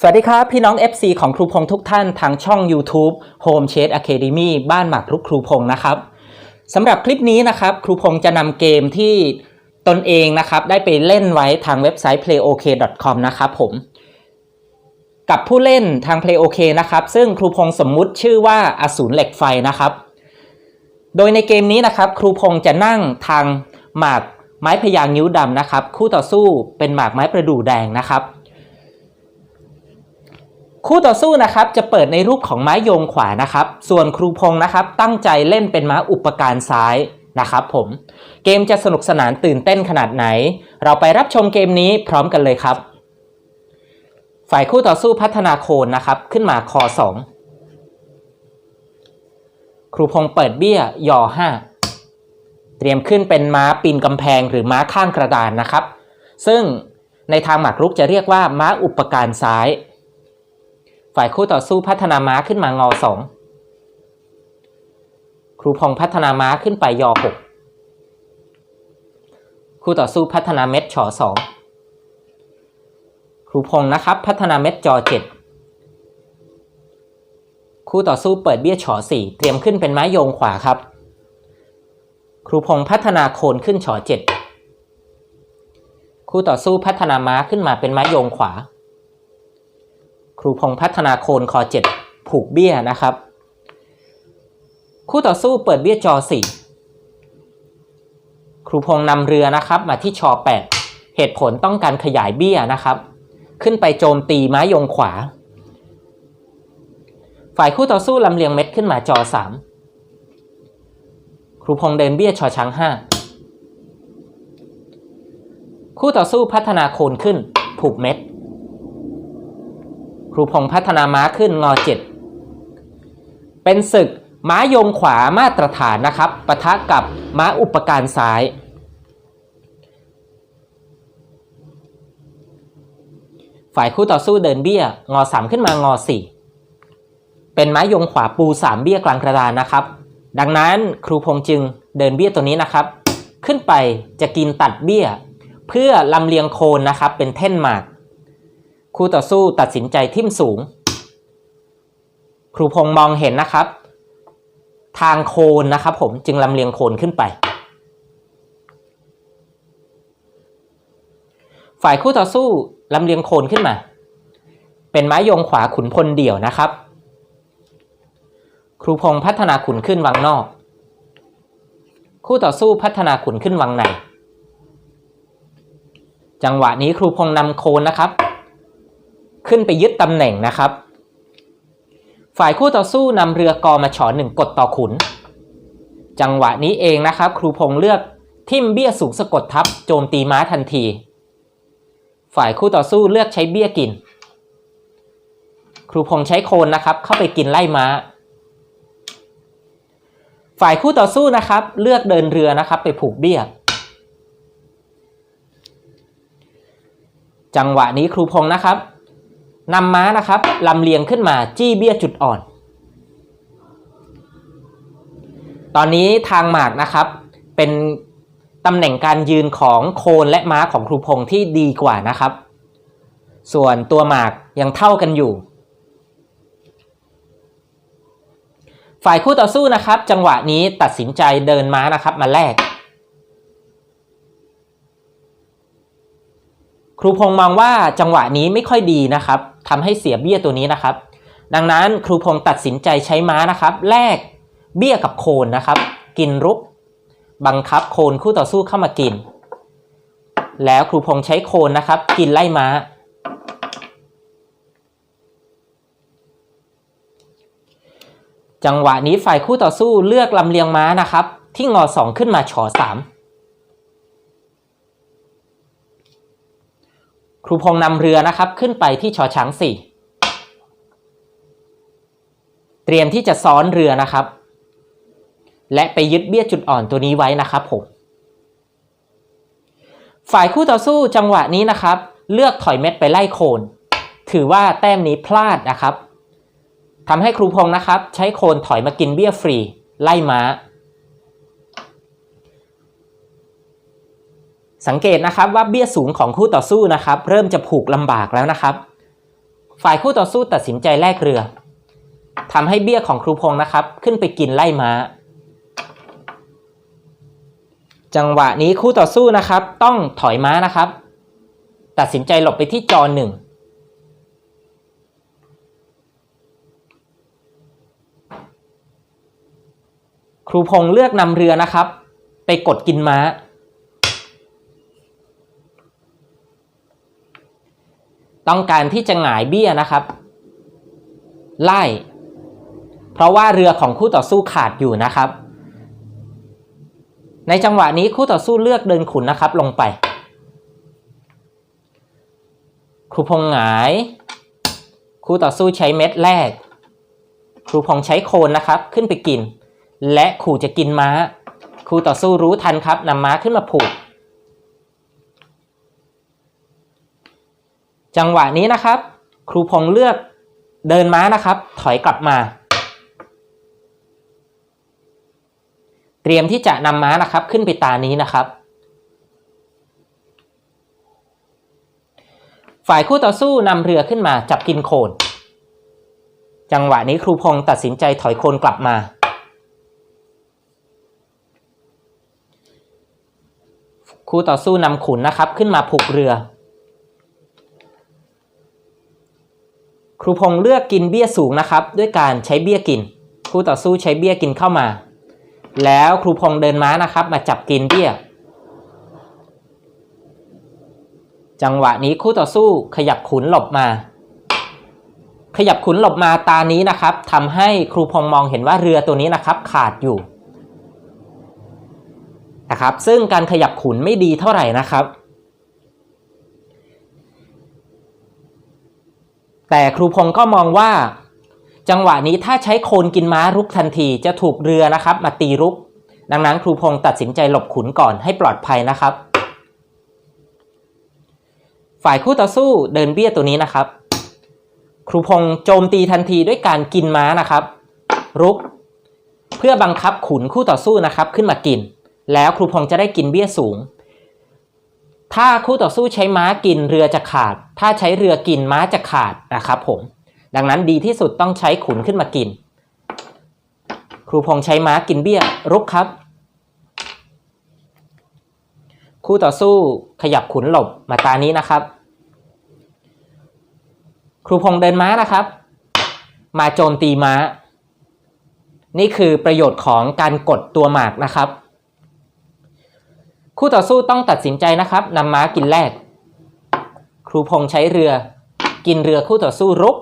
สวัสดีครับ พี่น้อง FC ของครูพงษ์ทุกท่านทางช่อง YouTube Home Shade Academy บ้านหมากรุกครูพงษ์นะครับสำหรับคลิปนี้นะครับครูพงษ์จะนำเกมที่ตนเองนะครับได้ไปเล่นไว้ทางเว็บไซต์ playok.com นะครับผม กับผู้เล่นทาง playok นะครับซึ่งครูพงษ์สมมุติชื่อว่าอสูรเหล็กไฟนะครับ โดยในเกมนี้นะครับครูพงษ์จะนั่งทางหมากไม้พยางนิ้วดำนะครับคู่ต่อสู้เป็นหมากไม้ประดู่แดงนะครับ คู่ต่อสู้นะครับจะเปิดในรูปของไม้โยงขวานะครับ ส่วนครูพงษ์นะครับตั้งใจเล่นเป็นม้าอุปการซ้ายนะครับผม เกมจะสนุกสนานตื่นเต้นขนาดไหน เราไปรับชมเกมนี้พร้อมกันเลยครับ ฝ่ายคู่ต่อสู้พัฒนาโคนนะครับ ขึ้นมาคอ2ครูพงษ์เปิดเบี้ยยอ5เตรียมขึ้นเป็นม้าปีนกำแพงหรือม้าข้างกระดานนะครับ ซึ่งในทางหมากรุกจะเรียกว่าม้าอุปการซ้าย ฝ่ายคู่ต่อสู้พัฒนาม้าขึ้นมางอสองครูพงษ์พัฒนาม้าขึ้นไปยอหกคู่ต่อสู้พัฒนาเม็ดชอสองครูพงษ์นะครับ พัฒนาเม็ดจอเจ็ดคู่ต่อสู้เปิดเบี้ยชอสี่เตรียมขึ้นเป็นไม้โยงขวาครับ ครูพงษ์พัฒนาโคนขึ้นชอเจ็ดคู่ต่อสู้พัฒนาม้าขึ้นมาเป็นไม้โยงขวา รูพงษ์พัฒนาโคนคอเจ็ดผูกเบี้ยนะครับ คู่ต่อสู้เปิดเบี้ยจอสี่ครูพงษ์นำเรือนะครับ มาที่ชอแปดเหตุผลต้องการขยายเบี้ยนะครับ ขึ้นไปโจมตีไม้ยงขวา ฝ่ายคู่ต่อสู้ลำเลียงเม็ดขึ้นมาจอสามครูพงษ์เดินเบี้ยชอช้างห้าคู่ต่อสู้พัฒนาโคนขึ้นผูกเม็ด ครูพงษ์พัฒนาม้าขึ้นงอเจ็ดเป็นศึกม้าโยงขวามาตรฐานนะครับปะทะกับม้าอุปการซ้าย ฝ่ายคู่ต่อสู้เดินเบี้ยงอสามขึ้นมางอสี่เป็นม้ายงขวาปูสามเบี้ยกลางกระดานนะครับ ดังนั้นครูพงษ์จึงเดินเบี้ยตัวนี้นะครับ ขึ้นไปจะกินตัดเบี้ย เพื่อลำเลียงโคนนะครับเป็นเท่นหมาก คู่ต่อสู้ตัดสินใจทิ่มสูง ครูพงษ์มองเห็นนะครับ ทางโคนนะครับผมจึงลำเลียงโคนขึ้นไป ฝ่ายคู่ต่อสู้ลำเลียงโคนขึ้นมา เป็นไม้ยงขวาขุนพลเดี่ยวนะครับ ครูพงษ์พัฒนาขุนขึ้นวังนอก คู่ต่อสู้พัฒนาขุนขึ้นวังในจังหวะนี้ครูพงษ์นำโคนนะครับ ขึ้นไปยึดตำแหน่งนะครับ ฝ่ายคู่ต่อสู้นำเรือกอมาฉอหนึ่งกดต่อขุน จังหวะนี้เองนะครับ ครูพงเลือกทิมเบี้ยสูงสะกดทับโจมตีม้าทันที ฝ่ายคู่ต่อสู้เลือกใช้เบี้ยกิน ครูพงใช้โคนนะครับ เข้าไปกินไล่ม้า ฝ่ายคู่ต่อสู้นะครับ เลือกเดินเรือนะครับ ไปผูกเบี้ยจังหวะนี้ครูพงนะครับ นำม้านะครับลำเลียงขึ้นมาจี้เบี้ยจุดอ่อน ตอนนี้ทางหมากนะครับเป็นตำแหน่งการยืนของโคนและม้าของครูพงษ์ที่ดีกว่านะครับ ส่วนตัวหมากยังเท่ากันอยู่ ฝ่ายคู่ต่อสู้นะครับ จังหวะนี้ตัดสินใจเดินม้านะครับมาแลก ครูพงษ์มองว่าจังหวะนี้ไม่ค่อยดีนะครับทำให้เสียเบี้ยตัวนี้นะครับ ดังนั้นครูพงษ์ตัดสินใจใช้ม้านะครับแลกเบี้ยกับโคนนะครับ กินรุก บังคับโคนคู่ต่อสู้เข้ามากิน แล้วครูพงษ์ใช้โคนนะครับ กินไล่ม้า จังหวะนี้ฝ่ายคู่ต่อสู้เลือกลำเลียงม้านะครับ ที่งอสองขึ้นมาฉอสาม ครูพงษ์นำเรือนะครับขึ้นไปที่ชอช้างสี่เตรียมที่จะซ้อนเรือนะครับ และไปยึดเบี้ยจุดอ่อนตัวนี้ไว้นะครับผมฝ่ายคู่ต่อสู้จังหวะนี้นะครับ เลือกถอยเม็ดไปไล่โคน ถือว่าแต้มนี้พลาดนะครับทำให้ครูพงษ์นะครับ ใช้โคนถอยมากินเบี้ยฟรี ไล่ม้า สังเกตนะครับว่าเบี้ยสูงของคู่ต่อสู้นะครับ เริ่มจะผูกลำบากแล้วนะครับ ฝ่ายคู่ต่อสู้ตัดสินใจแลกเรือทำให้เบี้ยของครูพงศ์นะครับ ขึ้นไปกินไล่ม้า จังหวะนี้คู่ต่อสู้นะครับ ต้องถอยม้านะครับ ตัดสินใจหลบไปที่จอหนึ่งครูพงษ์เลือกนำเรือนะครับ ไปกดกินม้า ต้องการที่จะหงายเบี้ยนะครับ ไล่ เพราะว่าเรือของคู่ต่อสู้ขาดอยู่นะครับ ในจังหวะนี้คู่ต่อสู้เลือกเดินขุนนะครับลงไป ครูพงหงาย คู่ต่อสู้ใช้เม็ดแรก ครูพงใช้โคนนะครับขึ้นไปกิน และขู่จะกินม้า คู่ต่อสู้รู้ทันครับนำม้าขึ้นมาผูก จังหวะนี้นะครับ ครูพงเลือกเดินม้านะครับ ถอยกลับมา เตรียมที่จะนำม้านะครับ ขึ้นไปตานี้นะครับ ฝ่ายคู่ต่อสู้นำเรือขึ้นมาจับกินโคน จังหวะนี้ครูพงตัดสินใจถอยโคนกลับมา คู่ต่อสู้นำขุนนะครับ ขึ้นมาผูกเรือ ครูพงษ์เลือกกินเบี้ยสูงนะครับ ด้วยการใช้เบี้ยกิน คู่ต่อสู้ใช้เบี้ยกินเข้ามา แล้วครูพงษ์เดินม้านะครับ มาจับกินเบี้ย จังหวะนี้คู่ต่อสู้ขยับขุนหลบมา ขยับขุนหลบมาตานี้นะครับทำให้ครูพงษ์มองเห็นว่าเรือตัวนี้นะครับ ขาดอยู่นะครับ ซึ่งการขยับขุนไม่ดีเท่าไหร่นะครับ แต่ครูพงษ์ก็มองว่า จังหวะนี้ถ้าใช้โคนกินม้ารุกทันทีจะถูกเรือนะครับ มาตีรุก ดังนั้นครูพงษ์ตัดสินใจหลบขุนก่อนให้ปลอดภัยนะครับ ฝ่ายคู่ต่อสู้เดินเบี้ยตัวนี้นะครับ ครูพงษ์โจมตีทันทีด้วยการกินม้านะครับ รุก เพื่อบังคับขุนคู่ต่อสู้นะครับ ขึ้นมากิน แล้วครูพงษ์จะได้กินเบี้ยสูง ถ้าคู่ต่อสู้ใช้ม้ากินเรือจะขาด ถ้าใช้เรือกินม้าจะขาดนะครับผม ดังนั้นดีที่สุดต้องใช้ขุนขึ้นมากิน ครูพงษ์ใช้ม้ากินเบี้ยรุกครับ คู่ต่อสู้ขยับขุนหลบมาตานี้นะครับ ครูพงษ์เดินม้านะครับ มาโจมตีม้า นี่คือประโยชน์ของการกดตัวหมากนะครับ คู่ต่อสู้ต้องตัดสินใจนะครับนำม้ากินแรก ครูพงษ์ใช้เรือ กินเรือคู่ต่อสู้รุก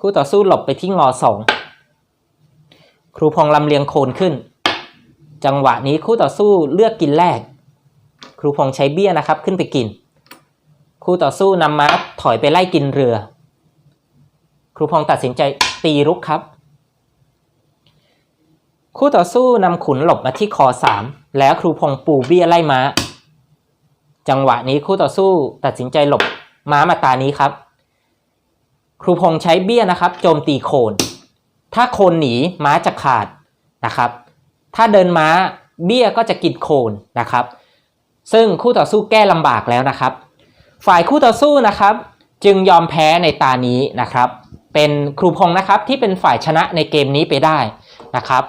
คู่ต่อสู้หลบไปที่งอสองครูพงษ์ลำเลียงโคนขึ้น จังหวะนี้คู่ต่อสู้เลือกกินแรก ครูพงษ์ใช้เบี้ยนะครับขึ้นไปกิน คู่ต่อสู้นำม้าถอยไปไล่กินเรือ ครูพงษ์ตัดสินใจตีรุกครับ คู่ต่อสู้นำขุนหลบมาที่คอสามแล้วครูพงษ์ปูเบี้ยไล่ม้า จังหวะนี้คู่ต่อสู้ตัดสินใจหลบม้ามาตานี้ครับ ครูพงษ์ใช้เบี้ยนะครับ โจมตีโคน ถ้าโคนหนีม้าจะขาดนะครับ ถ้าเดินม้าเบี้ยก็จะกินโคนนะครับ ซึ่งคู่ต่อสู้แก้ลำบากแล้วนะครับ ฝ่ายคู่ต่อสู้นะครับ จึงยอมแพ้ในตานี้นะครับ เป็นครูพงษ์นะครับที่เป็นฝ่ายชนะในเกมนี้ไปได้นะครับ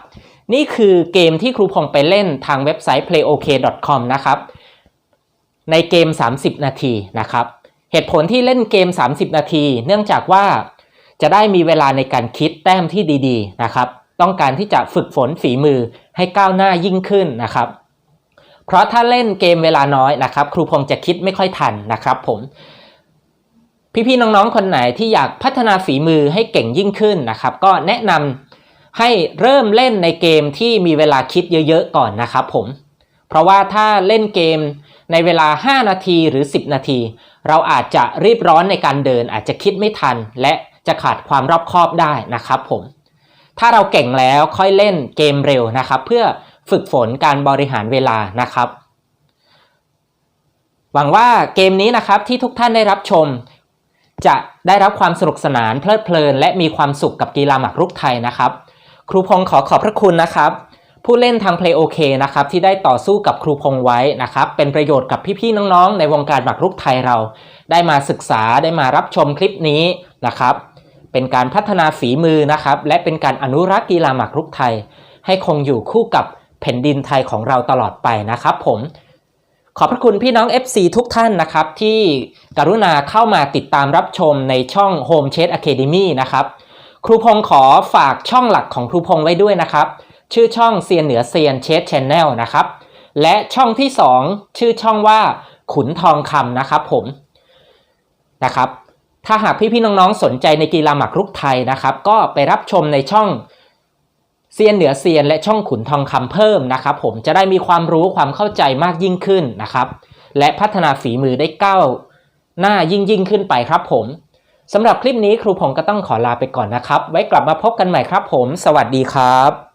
นี่คือเกมที่ครูพงษ์ไปเล่นทางเว็บไซต์ playok.com นะครับ ในเกม 30 นาทีนะครับ เหตุผลที่เล่นเกม 30 นาที เนื่องจากว่าจะได้มีเวลาในการคิดแต้มที่ดีๆนะครับ ต้องการที่จะฝึกฝนฝีมือให้ก้าวหน้ายิ่งขึ้นนะครับ เพราะถ้าเล่นเกมเวลาน้อยนะครับ ครูพงษ์จะคิดไม่ค่อยทันนะครับผมพี่ๆน้องๆ คนไหนที่อยากพัฒนาฝีมือให้เก่งยิ่งขึ้นนะครับ ก็แนะนำ ให้เริ่มเล่นในเกมที่มีเวลาคิดเยอะๆก่อนนะครับผม เพราะว่าถ้าเล่นเกมในเวลา 5 นาทีหรือ 10 นาที เราอาจจะรีบร้อนในการเดินอาจจะคิดไม่ทัน และจะขาดความรอบคอบได้นะครับผม ถ้าเราเก่งแล้วค่อยเล่นเกมเร็วนะครับ เพื่อฝึกฝนการบริหารเวลานะครับ หวังว่าเกมนี้นะครับที่ทุกท่านได้รับชม จะได้รับความสนุกสนานเพลิดเพลิน และมีความสุขกับกีฬาหมากรุกไทยนะครับ ครูพงศ์ขอขอบพระคุณนะครับ ผู้เล่นทาง Play OK นะครับที่ได้ต่อสู้กับครูพงไว้นะครับ เป็นประโยชน์กับพี่ๆน้องๆ ในวงการหมากรุกไทยเรา ได้มาศึกษาได้มารับชมคลิปนี้นะครับ เป็นการพัฒนาฝีมือนะครับ และเป็นการอนุรักษ์กีฬาหมากรุกไทย ให้คงอยู่คู่กับแผ่นดินไทยของเราตลอดไปนะครับผมขอบพระคุณพี่น้อง FC ทุกท่านนะครับ ที่กรุณาเข้ามาติดตามรับชมในช่อง Home c h a t Academy นะครับ ครูพงขอฝากช่องหลักของครูพงไว้ด้วยนะครับ ชื่อช่องเซียนเหนือเซียนเชสชนแนลนะครับ และช่องที่ 2 ชื่อช่องว่าขุนทองคำนะครับผมนะครับ ถ้าหากพี่ๆน้องๆสนใจในกีฬาหมากรุกไทยนะครับ ก็ไปรับชมในช่องเซียนเหนือเซียนและช่องขุนทองคำเพิ่มนะครับ ผมจะได้มีความรู้ความเข้าใจมากยิ่งขึ้นนะครับ และพัฒนาฝีมือได้ก้าวหน้ายิ่งยิ่งขึ้นไปครับผม สำหรับคลิปนี้ครูผมก็ต้องขอลาไปก่อนนะครับ ไว้กลับมาพบกันใหม่ครับผม สวัสดีครับ